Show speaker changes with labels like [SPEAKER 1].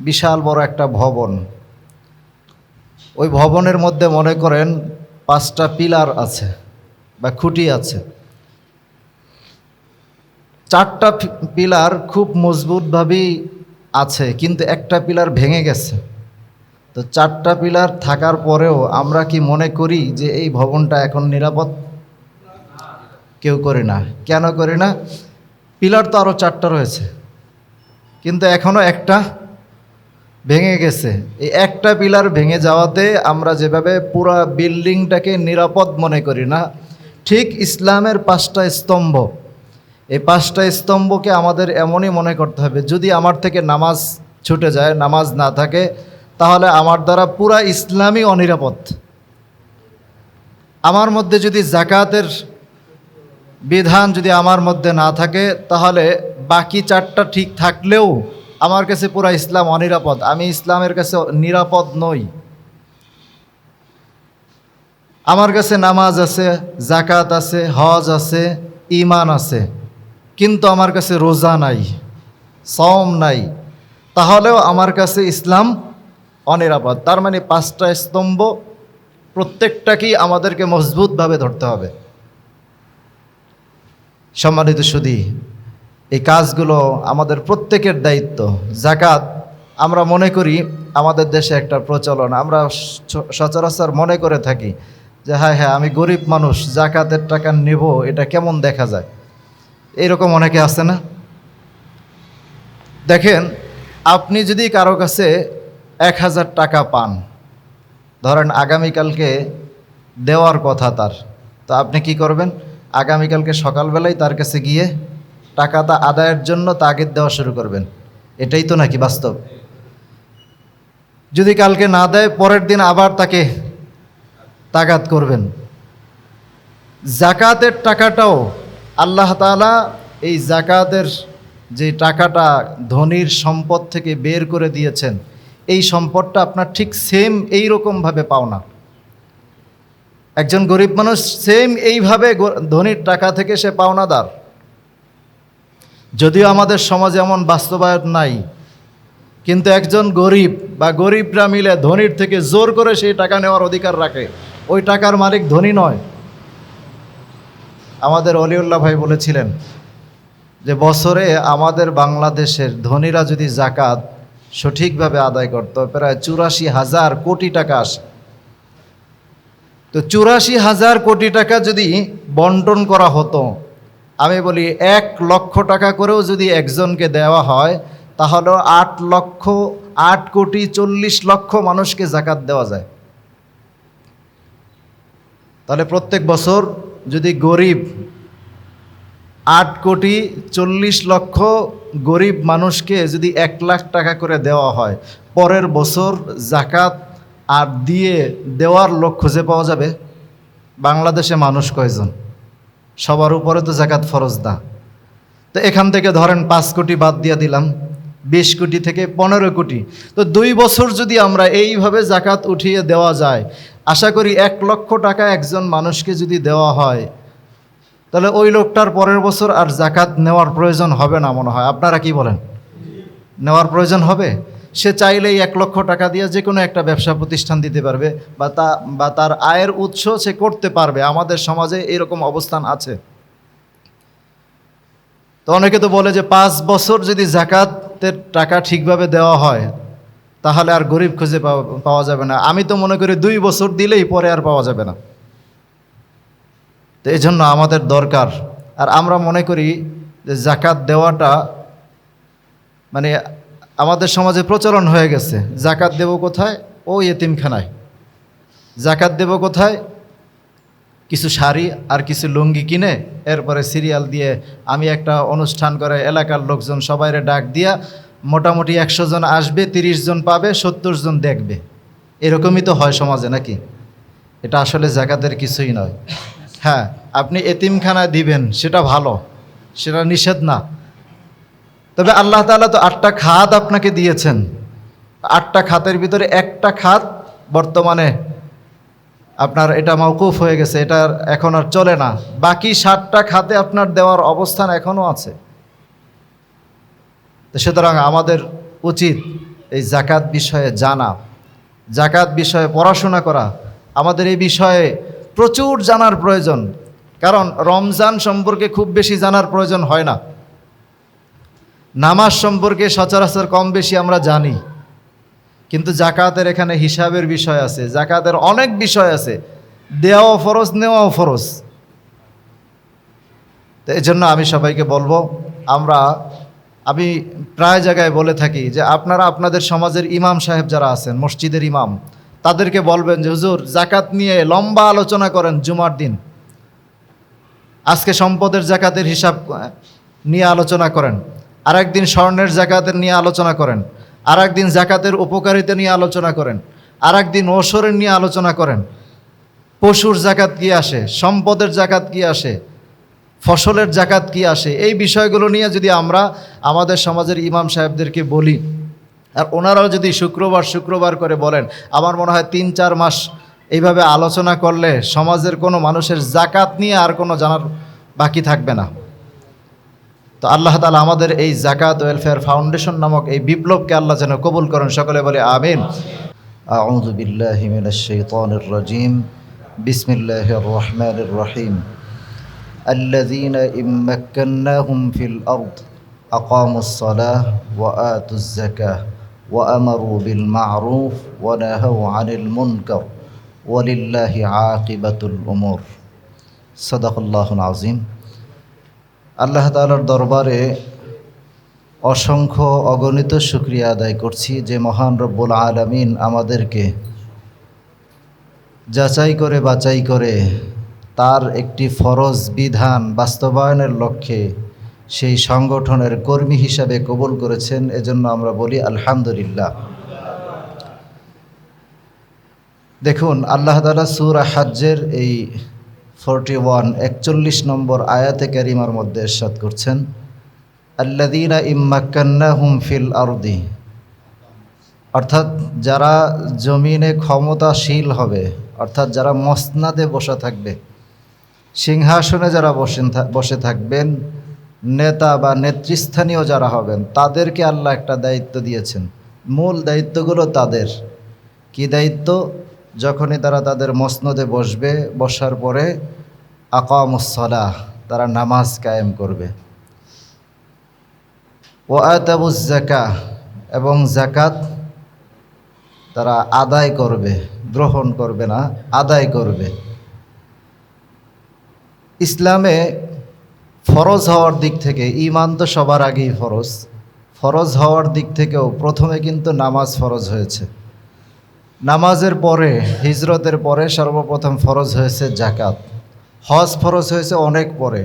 [SPEAKER 1] বিশাল বড় একটা ভবন। ওই ভবনের মধ্যে মনে করেন পাঁচটা পিলার আছে বা খুঁটি আছে। চারটা পিলার খুব মজবুতভাবেই আছে, কিন্তু একটা পিলার ভেঙে গেছে। তো চারটা পিলার থাকার পরেও আমরা কি মনে করি যে এই ভবনটা এখন নিরাপদ? কেউ করি না। কেন করি না? পিলার তো আরও চারটা রয়েছে। কিন্তু এখনও একটা ভেঙে গেছে। এই একটা পিলার ভেঙে যাওয়াতে আমরা যেভাবে পুরা বিল্ডিংটাকে নিরাপদ মনে করি না, ঠিক ইসলামের পাঁচটা স্তম্ভ। এই পাঁচটা স্তম্ভকে আমাদের এমনই মনে করতে হবে, যদি আমার থেকে নামাজ ছুটে যায়, নামাজ না থাকে, তাহলে আমার দ্বারা পুরা ইসলামই অনিরাপদ। আমার মধ্যে যদি জাকাতের বিধান যদি আমার মধ্যে না থাকে, তাহলে বাকি চারটা ঠিক থাকলেও আমার কাছে পুরা ইসলাম অনিরাপদ। আমি ইসলামের কাছে নিরাপদ নই। আমার কাছে নামাজ আছে জাকাত আছে, হজ আছে ইমান আছে। কিন্তু আমার কাছে রোজা নাই সম নাই। তাহলেও আমার কাছে ইসলাম অনিরাপদ। তার মানে পাঁচটা স্তম্ভ প্রত্যেকটাকেই আমাদেরকে মজবুতভাবে ধরতে হবে। সম্মানিত সুদী এই কাজগুলো আমাদের প্রত্যেকের দায়িত্ব। জাকাত আমরা মনে করি আমাদের দেশে একটা প্রচলন। আমরা সচরাচর মনে করে থাকি যে হ্যাঁ হ্যাঁ আমি গরিব মানুষ জাকাতের টাকা নেব, এটা কেমন দেখা যায়? এরকম অনেকে আছে না? দেখেন, আপনি যদি কারও কাছে এক হাজার টাকা পান, ধরেন আগামীকালকে দেওয়ার কথা তার, তো আপনি কি করবেন? আগামীকালকে সকালবেলায় তার কাছে গিয়ে টাকাটা আদায়ের জন্য তাগিদ দেওয়া শুরু করবেন। এটাই তো নাকি বাস্তব? যদি কালকে না দেয়, পরের দিন আবার তাকে তাগাদ করবেন। জাকাতের টাকাটাও আল্লাহ তাআলা এই জাকাতের যে টাকাটা ধনির সম্পদ থেকে বের করে দিয়েছেন, এই সম্পদটা আপনার ঠিক সেম এই রকমভাবে পাও না। একজন গরিব মানুষ সেম এইভাবে ধনির টাকা থেকে সে পাওনাদার। যদিও আমাদের সমাজে এমন বাস্তবায়ন নাই, কিন্তু একজন গরিব বা গরিবরা মিলে ধনির থেকে জোর করে সেই টাকা নেওয়ার অধিকার রাখে। ওই টাকার মালিক ধনী নয়। আমাদের অলিউল্লাহ ভাই বলেছিলেন যে, বছরে আমাদের বাংলাদেশের ধনীরা যদি জাকাত সঠিকভাবে আদায় করত, প্রায় চুরাশি হাজার কোটি টাকা আসে। তো চুরাশি হাজার কোটি টাকা যদি বন্টন করা হতো আমি বলি এক লক্ষ টাকা করেও যদি একজনকে দেওয়া হয়, তাহলে আট লক্ষ, আট কোটি চল্লিশ লক্ষ মানুষকে জাকাত দেওয়া যায়। তাহলে প্রত্যেক বছর যদি গরিব আট কোটি চল্লিশ লক্ষ গরিব মানুষকে যদি এক লাখ টাকা করে দেওয়া হয়, পরের বছর জাকাত আর দিয়ে দেওয়ার লোক খুঁজে পাওয়া যাবে? বাংলাদেশে মানুষ কয়জন? সবার উপরে তো জাকাত ফরজ না। তো এখান থেকে ধরেন পাঁচ কোটি বাদ দিয়ে দিলাম, বিশ কোটি থেকে পনেরো কোটি। তো দুই বছর যদি আমরা এইভাবে জাকাত উঠিয়ে দেওয়া যায়, আশা করি এক লক্ষ টাকা একজন মানুষকে যদি দেওয়া হয়, তাহলে ওই লোকটার পরের বছর আর জাকাত নেওয়ার প্রয়োজন হবে না মনে হয়। আপনারা কি বলেন? নেওয়ার প্রয়োজন হবে? সে চাইলেই এক লক্ষ টাকা দিয়ে যে কোনো একটা ব্যবসা প্রতিষ্ঠান দিতে পারবে বা তা, বা তার আয়ের উৎস সে করতে পারবে। আমাদের সমাজে এরকম অবস্থান আছে। তো অনেকে তো বলে যে পাঁচ বছর যদি জাকাতের টাকা ঠিকভাবে দেওয়া হয়, তাহলে আর গরিব খুঁজে পাওয়া যাবে না। আমি তো মনে করি দুই বছর দিলেই পরে আর পাওয়া যাবে না। তো এই জন্য আমাদের দরকার। আর আমরা মনে করি যে জাকাত দেওয়াটা মানে আমাদের সমাজে প্রচলন হয়ে গেছে। জাকাত দেব কোথায়? ও এতিমখানায়। জাকাত দেব কোথায়? কিছু শাড়ি আর কিছু লুঙ্গি কিনে এরপরে সিরিয়াল দিয়ে আমি একটা অনুষ্ঠান করে এলাকার লোকজন সবাইরে ডাক দিয়া মোটামুটি একশো জন আসবে, তিরিশ জন পাবে, সত্তর জন দেখবে। এরকমই তো হয় সমাজে নাকি? এটা আসলে জাকাতের কিছুই নয়। হ্যাঁ আপনি এতিমখানায় দিবেন, সেটা ভালো। সেটা নিষেধ না। তবে আল্লাহ তাআলা তো আটটা খাত আপনাকে দিয়েছেন। আটটা খাতের ভিতরে একটা খাত বর্তমানে আপনার এটা মৌকুফ হয়ে গেছে এটা এখন আর চলে না। বাকি ষাটটা খাতে আপনার দেওয়ার অবস্থান এখনও আছে। তো সুতরাং আমাদের উচিত এই জাকাত বিষয়ে জানা জাকাত বিষয়ে পড়াশোনা করা। আমাদের এই বিষয়ে প্রচুর জানার প্রয়োজন, কারণ রমজান সম্পর্কে খুব বেশি জানার প্রয়োজন হয় না। নামাজ সম্পর্কে সচরাচর কম বেশি আমরা জানি। কিন্তু জাকাতের এখানে হিসাবের বিষয় আছে, জাকাতের অনেক বিষয় আছে। দেওয়াও ফরজ, নেওয়াও ফরজ। তো এই জন্য আমি সবাইকে বলব, আমরা, আমি প্রায় জায়গায় বলে থাকি যে আপনারা আপনাদের সমাজের ইমাম সাহেব যারা আছেন, মসজিদের ইমাম, তাদেরকে বলবেন যে, হুজুর, জাকাত নিয়ে লম্বা আলোচনা করেন জুমার দিন। আজকে সম্পদের জাকাতের হিসাব নিয়ে আলোচনা করেন। আর একদিন স্বর্ণের জাকাতের নিয়ে আলোচনা করেন আর একদিন জাকাতের উপকারিতা নিয়ে আলোচনা করেন আর একদিন ওসরের নিয়ে আলোচনা করেন। পশুর জাকাত কি আসে? সম্পদের জাকাত কি আসে? ফসলের জাকাত কি আসে? এই বিষয়গুলো নিয়ে যদি আমরা আমাদের সমাজের ইমাম সাহেবদেরকে বলি, আর ওনারাও যদি শুক্রবার শুক্রবার করে বলেন, আমার মনে হয় তিন চার মাস এইভাবে আলোচনা করলে সমাজের কোনো মানুষের জাকাত নিয়ে আর কোনো জানার বাকি থাকবে না। তো আল্লাহ তালা আমাদের এই জাকাত ওয়েলফেয়ার ফাউন্ডেশন নামক এই বিপ্লবকে আল্লাহ যেন কবুল করেন সকলে বলে আমিন أعوذ بالله من الشيطان الرجيم بسم الله الرحمن الرحيم الذين إن مكناهم في الأرض أقاموا الصلاة وآتوا الزكاة وأمروا بالمعروف ونهوا عن المنكر ولله عاقبة الأمور صدق الله العظيم আল্লাহ তালার দরবারে অসংখ্য অগণিত শুক্রিয়া আদায় করছি যে মহান রব্বুল আলামিন আমাদেরকে যাচাই করে বাছাই করে তার একটি ফরজ বিধান বাস্তবায়নের লক্ষ্যে সেই সংগঠনের কর্মী হিসাবে কবুল করেছেন, এজন্য আমরা বলি আলহামদুলিল্লাহ। দেখুন, আল্লাহ তালা সুরা হাজ্জের এই ফোরটি ওয়ান, একচল্লিশ নম্বর আয়াতে কারিমার মধ্যে এরশাদ করছেন আল্লাদিনা ইম্মাক্কান্না হুম ফিল আরদি অর্থাৎ যারা জমিনে ক্ষমতাশীল হবে, অর্থাৎ যারা মসনাদে বসে থাকবে, সিংহাসনে যারা বসেন বসে থাকবেন, নেতা বা নেতৃস্থানীয় যারা হবেন, তাদেরকে আল্লাহ একটা দায়িত্ব দিয়েছেন। মূল দায়িত্বগুলো তাদের। কি দায়িত্ব? যখনই তারা তাদের মসনদে বসবে, বসার পরে আকামুসলাহ তারা নামাজ কায়েম করবে। ও আতাবুজ জাকা এবং জাকাত তারা আদায় করবে, গ্রহণ করবে না, আদায় করবে। ইসলামে ফরজ হওয়ার দিক থেকে ইমান তো সবার আগেই ফরজ। ফরজ হওয়ার দিক থেকেও প্রথমে কিন্তু নামাজ ফরজ হয়েছে। নামাজের পরে হিজরতের পরে সর্বপ্রথম ফরজ হয়েছে জাকাত হজ ফরজ হয়েছে অনেক পরে।